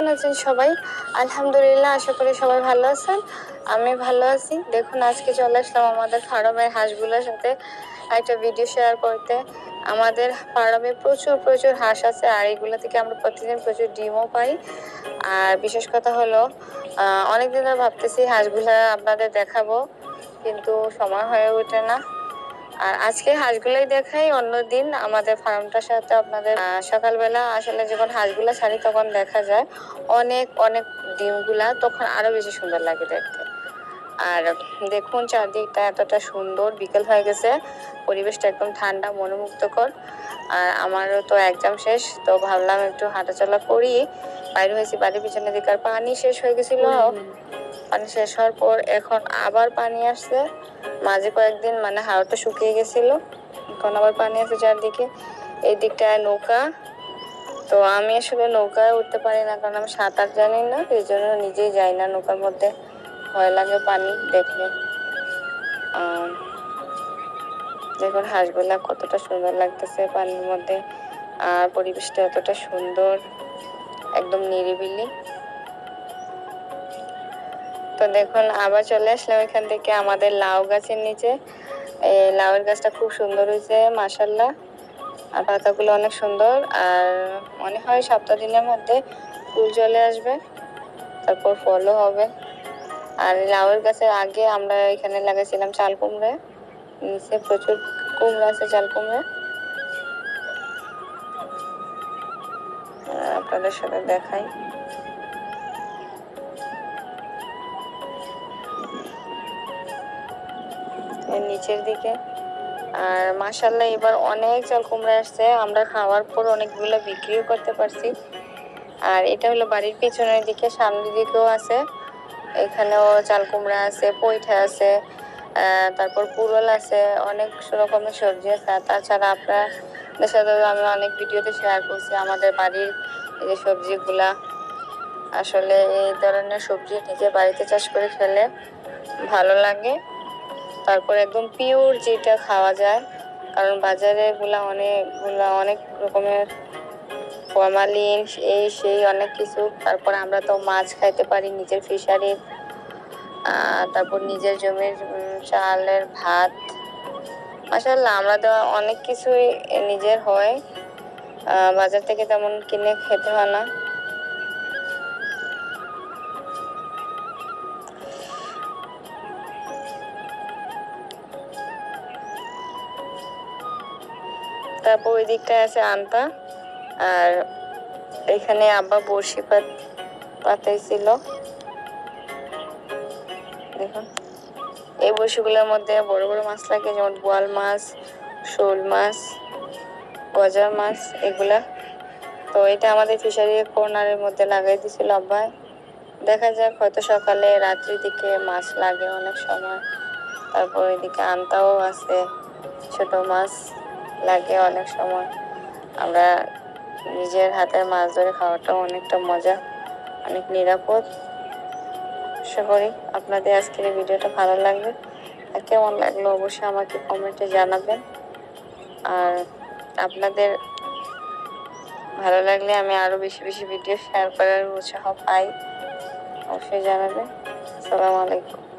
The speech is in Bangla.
কেমন আছেন সবাই? আলহামদুলিল্লাহ, আশা করি সবাই ভালো আছেন। আমি ভালো আছি। দেখুন, আজকে চলে আসলাম আমাদের ফার্মের হাঁসগুলোর সাথে একটা ভিডিও শেয়ার করতে। আমাদের ফার্মে প্রচুর প্রচুর হাঁস আছে, আর এগুলো থেকে আমরা প্রতিদিন প্রচুর ডিমও পাই। আর বিশেষ কথা হলো অনেকদিন ভাবতেছি হাঁসগুলো আপনাদের দেখাবো, কিন্তু সময় হয়ে ওঠে না। আর আজকে হাঁসগুলাই দেখাই অন্যদিন আমাদের ফার্মটার সাথে আপনাদের সকালবেলা আসলে যখন হাঁসগুলা ছাড়ি তখন দেখা যায় অনেক অনেক ডিমগুলা তখন আরও বেশি সুন্দর লাগে দেখতে। আর দেখুন চারদিকটা এতটা সুন্দর, বিকেল হয়ে গেছে, পরিবেশটা একদম ঠান্ডা, মনোমুগ্ধকর। আর আমারও তো এক্সাম শেষ, তো ভাবলাম একটু হাঁটাচলা করি। বাইরে হয়েছি, বাড়ির পিছনে দিকে আর পানি শেষ হয়ে গেছিল। পানি শেষ হওয়ার পর এখন আবার পানি আসছে। মাঝে কয়েকদিন মানে হাওয়াটা শুকিয়ে গেছিল, এখন আবার পানি আছে চারদিকে। এই দিকটায় নৌকা, তো আমি আসলে নৌকায় উঠতে পারি না, কারণ আমি সাঁতার জানি না, এই জন্য নিজেই যাই না নৌকার মধ্যে। ভয় লাগে পানি দেখলে। দেখুন হাঁসগুলা কতটা সুন্দর লাগতেছে পানির মধ্যে, আর পরিবেশটা এতটা সুন্দর, একদম নিরিবিলি। তো দেখুন, আবার চলে আসলাম এখান থেকে আমাদের লাউ গাছের নিচে। এই লাউয়ের গাছটা খুব সুন্দর হয়েছে মাসাল্লাহ আর পাতাগুলো অনেক সুন্দর। আর মনে হয় সপ্তাহ দিনের মধ্যে ফুল চলে আসবে, তারপর ফলও হবে। আর লাউয়ের গাছের আগে আমরা এখানে লাগাইছিলাম চাল কুমড়ে, নিচে প্রচুর কুমড়া আছে চাল কুমড়ে। আপনাদের সাথে দেখাই। নিচের দিকে। আর মাসাল্লাহ এবার অনেক চাল কুমড়া আসছে। আমরা খাওয়ার পর অনেকগুলো বিক্রিও করতে পারছি। আর এটা হলো বাড়ির পিছনের দিকে, সামনের দিকেও আছে। এখানেও চাল কুমড়া আছে পৈঠা আছে তারপর পুরল আছে, অনেক রকমের সবজি আছে। তাছাড়া আপনাদের সাথে আমি অনেক ভিডিওতে শেয়ার করছি আমাদের বাড়ির যে সবজিগুলা। আসলে এই ধরনের সবজি নিজে বাড়িতে চাষ করে খেলে ভালো লাগে। তারপর একদম পিওর যেটা খাওয়া যায়। কারণ বাজারে গুলা অনেকগুলা অনেক রকমের ফরমালিন এই সেই অনেক কিছু। তারপর আমরা তো মাছ খাইতে পারি নিজের ফিশারির তারপর নিজের জমির চালের ভাত। মাসাল্লাহ আমরা তো অনেক কিছুই নিজের হয়। বাজার থেকে তেমন কিনে খেতে হয় না। তারপর ওই দিকটায় আছে আন্তা, আর এখানে আব্বা বড়শি পাত পাতাইছিল। দেখুন। এই বড়শিগুলোর মধ্যে বড় বড় মাছ লাগে, যেমন বোয়াল মাছ, শোল মাছ, গজার মাছ, এগুলা। তো এটা আমাদের ফিশারি কর্নারের মধ্যে লাগাই দিয়েছিল আব্বা। দেখা যাক, হয়তো সকালে রাত্রির দিকে মাছ লাগে অনেক সময়। তারপর এদিকে আনতাও আছে, ছোট মাছ। লাগে অনেক সময়। আমরা নিজের হাতে মাছ ধরে খাওয়াটাও অনেকটা মজা, অনেক নিরাপদ। আশা করি আপনাদের আজকের এই ভিডিওটা ভালো লাগবে। আর কেমন লাগল অবশ্যই আমাকে কমেন্টে জানাবেন। আর আপনাদের ভালো লাগলে আমি আরও বেশি বেশি ভিডিও শেয়ার করার উৎসাহ পাই। অবশ্যই জানাবেন। আসসালামু আলাইকুম।